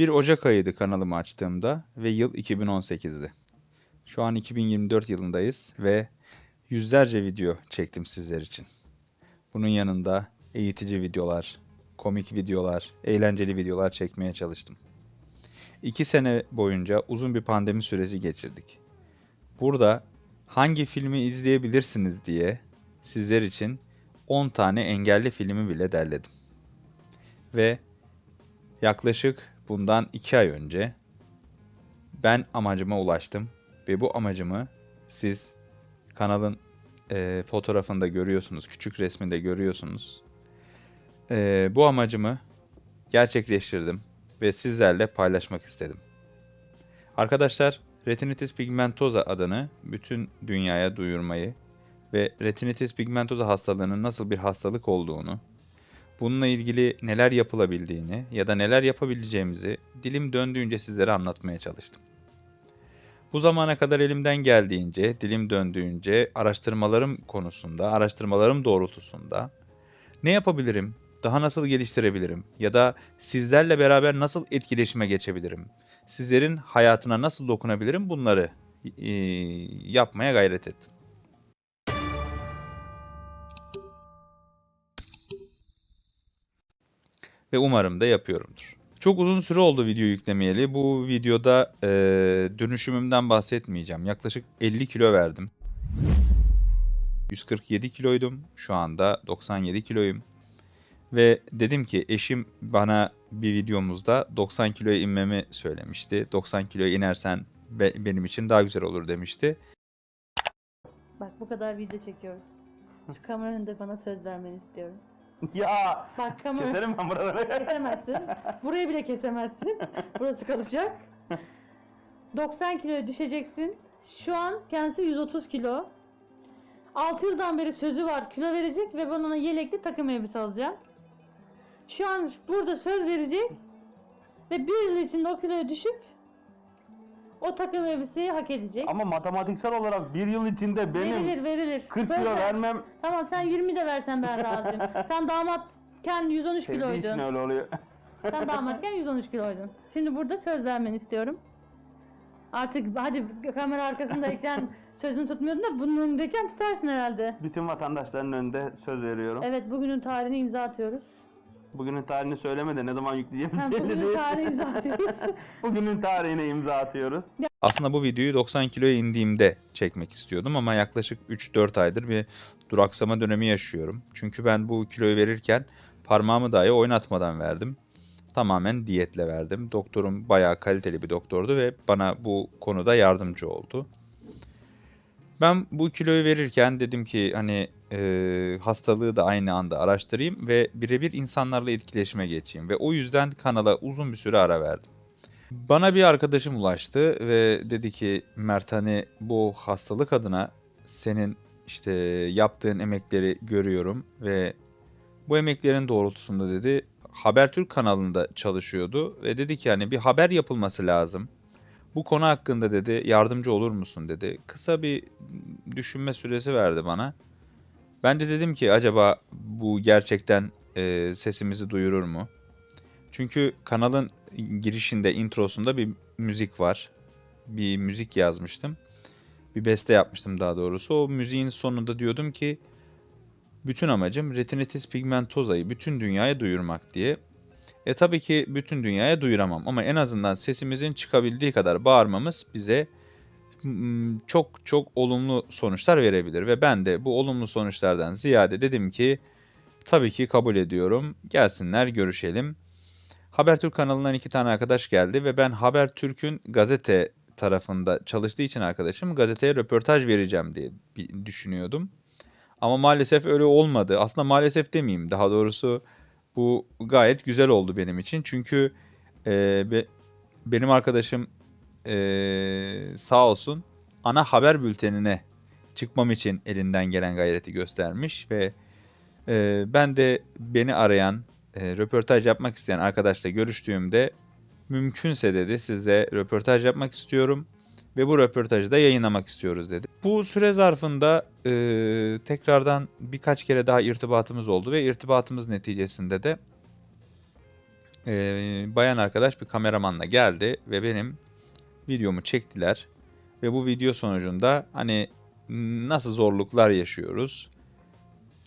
1 Ocak ayıydı kanalımı açtığımda ve yıl 2018'di. Şu an 2024 yılındayız ve yüzlerce video çektim sizler için. Bunun yanında eğitici videolar, komik videolar, eğlenceli videolar çekmeye çalıştım. 2 sene boyunca uzun bir pandemi süreci geçirdik. Burada hangi filmi izleyebilirsiniz diye sizler için 10 tane engelli filmi bile derledim. Ve yaklaşık bundan 2 ay önce ben amacıma ulaştım ve bu amacımı siz kanalın e, fotoğrafında görüyorsunuz, küçük resminde görüyorsunuz. E, bu amacımı gerçekleştirdim ve sizlerle paylaşmak istedim. Arkadaşlar, retinitis pigmentosa adını bütün dünyaya duyurmayı ve retinitis pigmentosa hastalığının nasıl bir hastalık olduğunu, bununla ilgili neler yapılabildiğini ya da neler yapabileceğimizi dilim döndüğünce sizlere anlatmaya çalıştım. Bu zamana kadar elimden geldiğince, dilim döndüğünce araştırmalarım konusunda, araştırmalarım doğrultusunda ne yapabilirim, daha nasıl geliştirebilirim ya da sizlerle beraber nasıl etkileşime geçebilirim, sizlerin hayatına nasıl dokunabilirim bunları e, yapmaya gayret ettim. Ve umarım da yapıyorumdur. Çok uzun süre oldu video yüklemeyeli. Bu videoda e, dönüşümümden bahsetmeyeceğim. Yaklaşık 50 kilo verdim. 147 kiloydum. Şu anda 97 kiloyum. Ve dedim ki eşim bana bir videomuzda 90 kiloya inmemi söylemişti. 90 kiloya inersen be- benim için daha güzel olur demişti. Bak bu kadar video çekiyoruz. Şu kamera önünde bana söz vermeni istiyorum. Ya Bak kamera keserim ben buraları. kesemezsin. Burayı bile kesemezsin. Burası kalacak. 90 kiloya düşeceksin. Şu an kendisi 130 kilo. 6 yıldan beri sözü var kilo verecek ve ben ona yelekli takım elbise alacağım. Şu an burada söz verecek ve bir yıl içinde o kiloya düşüp o takım elbiseyi hak edecek. Ama matematiksel olarak bir yıl içinde benim verilir verilir. 40 Söz kilo ver. vermem Tamam sen 20 de versen ben razıyım. sen damatken 113 sevdiği için kiloydun. öyle oluyor. Sen damatken 113 kiloydun. Şimdi burada söz vermeni istiyorum. Artık hadi kamera arkasındayken sözünü tutmuyordun da bunun önündeyken tutarsın herhalde. Bütün vatandaşların önünde söz veriyorum. Evet bugünün tarihini imza atıyoruz. Bugünün tarihini söyleme de ne zaman yükleyeceğimiz Hem belli bugünün tarihini imza atıyoruz. Bugünün tarihine imza atıyoruz. Aslında bu videoyu 90 kiloya indiğimde çekmek istiyordum ama yaklaşık 3-4 aydır bir duraksama dönemi yaşıyorum. Çünkü ben bu kiloyu verirken parmağımı dahi oynatmadan verdim. Tamamen diyetle verdim. Doktorum bayağı kaliteli bir doktordu ve bana bu konuda yardımcı oldu. Ben bu kiloyu verirken dedim ki hani e, hastalığı da aynı anda araştırayım ve birebir insanlarla etkileşime geçeyim. Ve o yüzden kanala uzun bir süre ara verdim. Bana bir arkadaşım ulaştı ve dedi ki Mert hani bu hastalık adına senin işte yaptığın emekleri görüyorum ve bu emeklerin doğrultusunda dedi Habertürk kanalında çalışıyordu ve dedi ki hani bir haber yapılması lazım. Bu konu hakkında dedi yardımcı olur musun dedi. Kısa bir düşünme süresi verdi bana. Ben de dedim ki acaba bu gerçekten e, sesimizi duyurur mu? Çünkü kanalın girişinde, introsunda bir müzik var. Bir müzik yazmıştım. Bir beste yapmıştım daha doğrusu. O müziğin sonunda diyordum ki bütün amacım retinitis pigmentosa'yı bütün dünyaya duyurmak diye. E tabii ki bütün dünyaya duyuramam ama en azından sesimizin çıkabildiği kadar bağırmamız bize mm, çok çok olumlu sonuçlar verebilir ve ben de bu olumlu sonuçlardan ziyade dedim ki tabii ki kabul ediyorum. Gelsinler görüşelim. Habertürk kanalından iki tane arkadaş geldi ve ben Habertürk'ün gazete tarafında çalıştığı için arkadaşım gazeteye röportaj vereceğim diye düşünüyordum. Ama maalesef öyle olmadı. Aslında maalesef demeyeyim. Daha doğrusu bu gayet güzel oldu benim için. Çünkü e, be- benim arkadaşım e, sağ olsun ana haber bültenine çıkmam için elinden gelen gayreti göstermiş ve e, ben de beni arayan, e, röportaj yapmak isteyen arkadaşla görüştüğümde mümkünse dedi sizle röportaj yapmak istiyorum ve bu röportajı da yayınlamak istiyoruz dedi. Bu süre zarfında e, tekrardan birkaç kere daha irtibatımız oldu ve irtibatımız neticesinde de e, bayan arkadaş bir kameramanla geldi ve benim videomu çektiler. Ve bu video sonucunda hani nasıl zorluklar yaşıyoruz,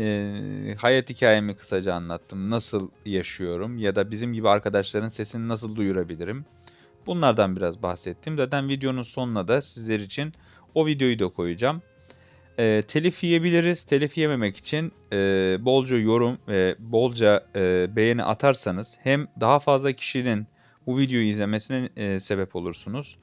e, hayat hikayemi kısaca anlattım. Nasıl yaşıyorum ya da bizim gibi arkadaşların sesini nasıl duyurabilirim? Bunlardan biraz bahsettim. Zaten videonun sonuna da sizler için o videoyu da koyacağım. E, telif yiyebiliriz. Telif yememek için e, bolca yorum ve bolca e, beğeni atarsanız hem daha fazla kişinin bu videoyu izlemesine e, sebep olursunuz.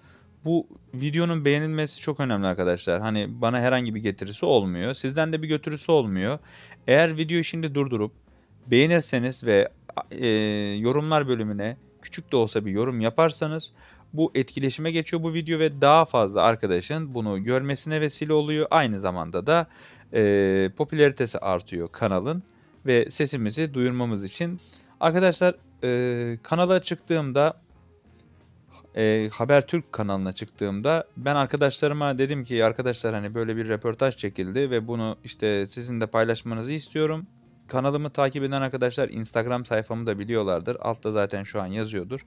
Bu videonun beğenilmesi çok önemli arkadaşlar. Hani bana herhangi bir getirisi olmuyor. Sizden de bir götürüsü olmuyor. Eğer videoyu şimdi durdurup beğenirseniz ve e, yorumlar bölümüne küçük de olsa bir yorum yaparsanız bu etkileşime geçiyor bu video ve daha fazla arkadaşın bunu görmesine vesile oluyor. Aynı zamanda da e, popülaritesi artıyor kanalın ve sesimizi duyurmamız için. Arkadaşlar e, kanala çıktığımda e, Habertürk kanalına çıktığımda ben arkadaşlarıma dedim ki arkadaşlar hani böyle bir röportaj çekildi ve bunu işte sizin de paylaşmanızı istiyorum. Kanalımı takip eden arkadaşlar Instagram sayfamı da biliyorlardır. Altta zaten şu an yazıyordur.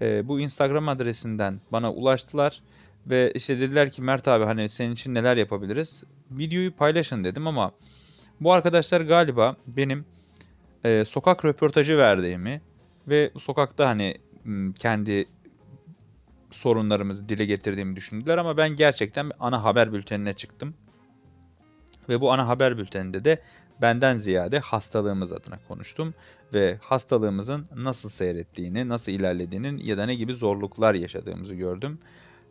E, bu Instagram adresinden bana ulaştılar ve işte dediler ki Mert abi hani senin için neler yapabiliriz? Videoyu paylaşın dedim ama bu arkadaşlar galiba benim e, sokak röportajı verdiğimi ve sokakta hani kendi sorunlarımızı dile getirdiğimi düşündüler ama ben gerçekten ana haber bültenine çıktım. Ve bu ana haber bülteninde de benden ziyade hastalığımız adına konuştum ve hastalığımızın nasıl seyrettiğini, nasıl ilerlediğinin ya da ne gibi zorluklar yaşadığımızı gördüm.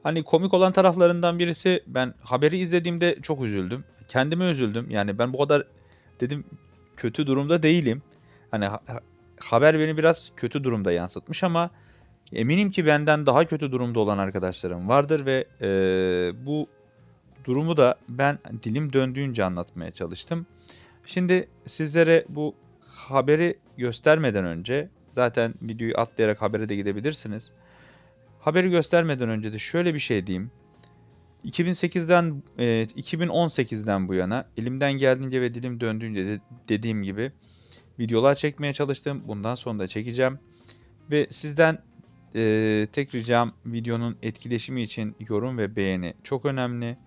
Hani komik olan taraflarından birisi ben haberi izlediğimde çok üzüldüm. Kendime üzüldüm. Yani ben bu kadar dedim kötü durumda değilim. Hani ha- ha- haber beni biraz kötü durumda yansıtmış ama eminim ki benden daha kötü durumda olan arkadaşlarım vardır ve eee, bu durumu da ben dilim döndüğünce anlatmaya çalıştım. Şimdi sizlere bu haberi göstermeden önce zaten videoyu atlayarak habere de gidebilirsiniz. Haberi göstermeden önce de şöyle bir şey diyeyim. 2008'den e, 2018'den bu yana elimden geldiğince ve dilim döndüğünce de dediğim gibi videolar çekmeye çalıştım. Bundan sonra da çekeceğim. Ve sizden e, tek ricam videonun etkileşimi için yorum ve beğeni çok önemli.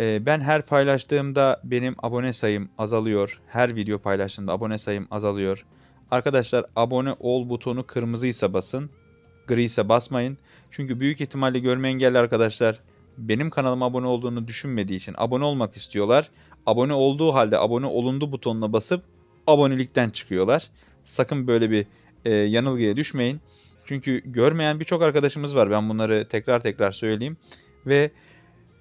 E, ben her paylaştığımda benim abone sayım azalıyor. Her video paylaştığımda abone sayım azalıyor. Arkadaşlar abone ol butonu kırmızıysa basın. Gri ise basmayın. Çünkü büyük ihtimalle görme engelli arkadaşlar benim kanalıma abone olduğunu düşünmediği için abone olmak istiyorlar. Abone olduğu halde abone olundu butonuna basıp abonelikten çıkıyorlar. Sakın böyle bir e, yanılgıya düşmeyin. Çünkü görmeyen birçok arkadaşımız var. Ben bunları tekrar tekrar söyleyeyim. Ve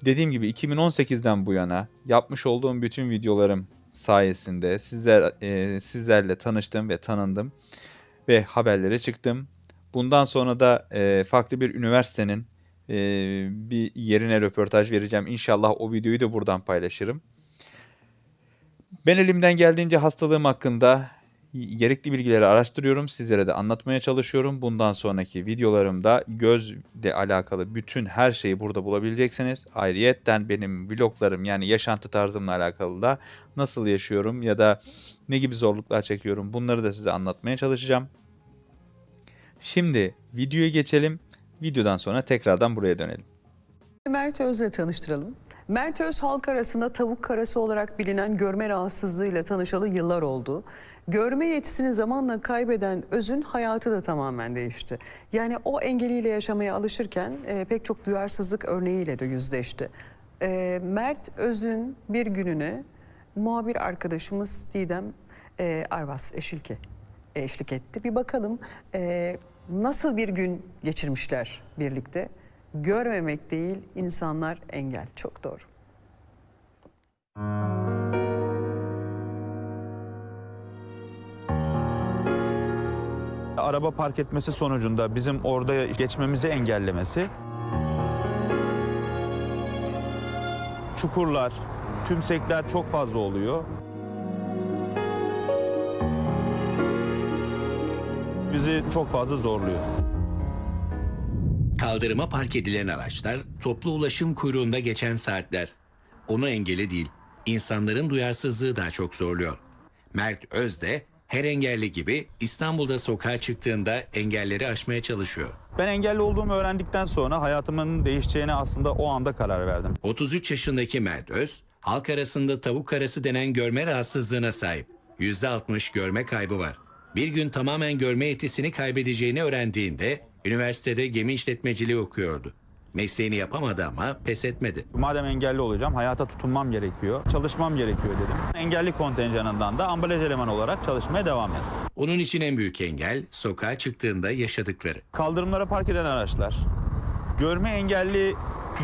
dediğim gibi 2018'den bu yana yapmış olduğum bütün videolarım sayesinde sizler e, sizlerle tanıştım ve tanındım ve haberlere çıktım. Bundan sonra da e, farklı bir üniversitenin e, bir yerine röportaj vereceğim. İnşallah o videoyu da buradan paylaşırım. Ben elimden geldiğince hastalığım hakkında gerekli bilgileri araştırıyorum. Sizlere de anlatmaya çalışıyorum. Bundan sonraki videolarımda gözle alakalı bütün her şeyi burada bulabileceksiniz. Ayrıyetten benim vloglarım yani yaşantı tarzımla alakalı da nasıl yaşıyorum ya da ne gibi zorluklar çekiyorum bunları da size anlatmaya çalışacağım. Şimdi videoya geçelim. Videodan sonra tekrardan buraya dönelim. Mert Öz'le tanıştıralım. Mert Öz halk arasında tavuk karası olarak bilinen görme rahatsızlığıyla tanışalı yıllar oldu. Görme yetisini zamanla kaybeden Öz'ün hayatı da tamamen değişti. Yani o engeliyle yaşamaya alışırken e, pek çok duyarsızlık örneğiyle de yüzleşti. E, Mert Öz'ün bir gününe muhabir arkadaşımız Didem e, Arvas Eşilki eşlik etti. Bir bakalım e, nasıl bir gün geçirmişler birlikte. Görmemek değil, insanlar engel. Çok doğru. araba park etmesi sonucunda bizim orada geçmemizi engellemesi çukurlar, tümsekler çok fazla oluyor. Bizi çok fazla zorluyor. Kaldırıma park edilen araçlar, toplu ulaşım kuyruğunda geçen saatler. Onu engeli değil, insanların duyarsızlığı daha çok zorluyor. Mert Öz de Her engelli gibi İstanbul'da sokağa çıktığında engelleri aşmaya çalışıyor. Ben engelli olduğumu öğrendikten sonra hayatımın değişeceğine aslında o anda karar verdim. 33 yaşındaki Mert Öz, halk arasında tavuk karası denen görme rahatsızlığına sahip. %60 görme kaybı var. Bir gün tamamen görme yetisini kaybedeceğini öğrendiğinde üniversitede gemi işletmeciliği okuyordu. Mesleğini yapamadı ama pes etmedi. Madem engelli olacağım, hayata tutunmam gerekiyor, çalışmam gerekiyor dedim. Engelli kontenjanından da ambalaj elemanı olarak çalışmaya devam ettim. Onun için en büyük engel sokağa çıktığında yaşadıkları. Kaldırımlara park eden araçlar, görme engelli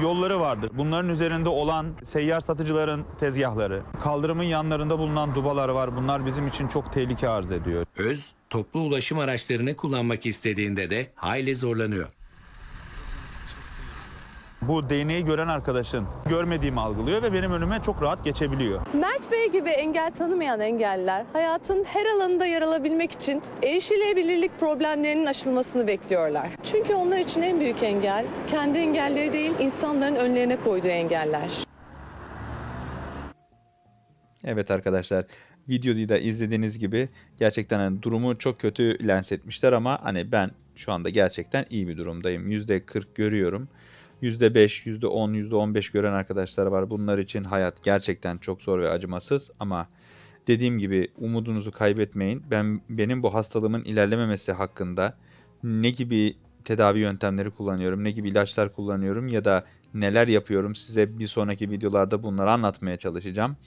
yolları vardır. Bunların üzerinde olan seyyar satıcıların tezgahları, kaldırımın yanlarında bulunan dubalar var. Bunlar bizim için çok tehlike arz ediyor. Öz, toplu ulaşım araçlarını kullanmak istediğinde de hayli zorlanıyor. Bu değneği gören arkadaşın görmediğimi algılıyor ve benim önüme çok rahat geçebiliyor. Mert Bey gibi engel tanımayan engelliler hayatın her alanında yer alabilmek için erişilebilirlik problemlerinin aşılmasını bekliyorlar. Çünkü onlar için en büyük engel kendi engelleri değil insanların önlerine koyduğu engeller. Evet arkadaşlar videoyu da izlediğiniz gibi gerçekten hani durumu çok kötü lens etmişler ama hani ben şu anda gerçekten iyi bir durumdayım. %40 görüyorum. %5, %10, %15 gören arkadaşlar var. Bunlar için hayat gerçekten çok zor ve acımasız ama dediğim gibi umudunuzu kaybetmeyin. Ben benim bu hastalığımın ilerlememesi hakkında ne gibi tedavi yöntemleri kullanıyorum, ne gibi ilaçlar kullanıyorum ya da neler yapıyorum size bir sonraki videolarda bunları anlatmaya çalışacağım.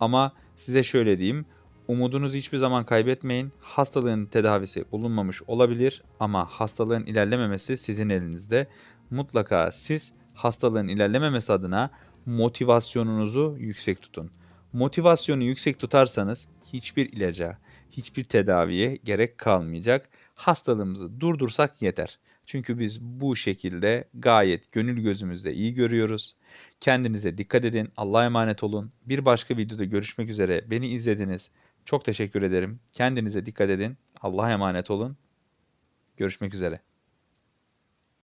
Ama size şöyle diyeyim. Umudunuzu hiçbir zaman kaybetmeyin. Hastalığın tedavisi bulunmamış olabilir ama hastalığın ilerlememesi sizin elinizde. Mutlaka siz hastalığın ilerlememesi adına motivasyonunuzu yüksek tutun. Motivasyonu yüksek tutarsanız hiçbir ilaca, hiçbir tedaviye gerek kalmayacak. Hastalığımızı durdursak yeter. Çünkü biz bu şekilde gayet gönül gözümüzde iyi görüyoruz. Kendinize dikkat edin. Allah'a emanet olun. Bir başka videoda görüşmek üzere. Beni izlediniz. Çok teşekkür ederim. Kendinize dikkat edin. Allah'a emanet olun. Görüşmek üzere.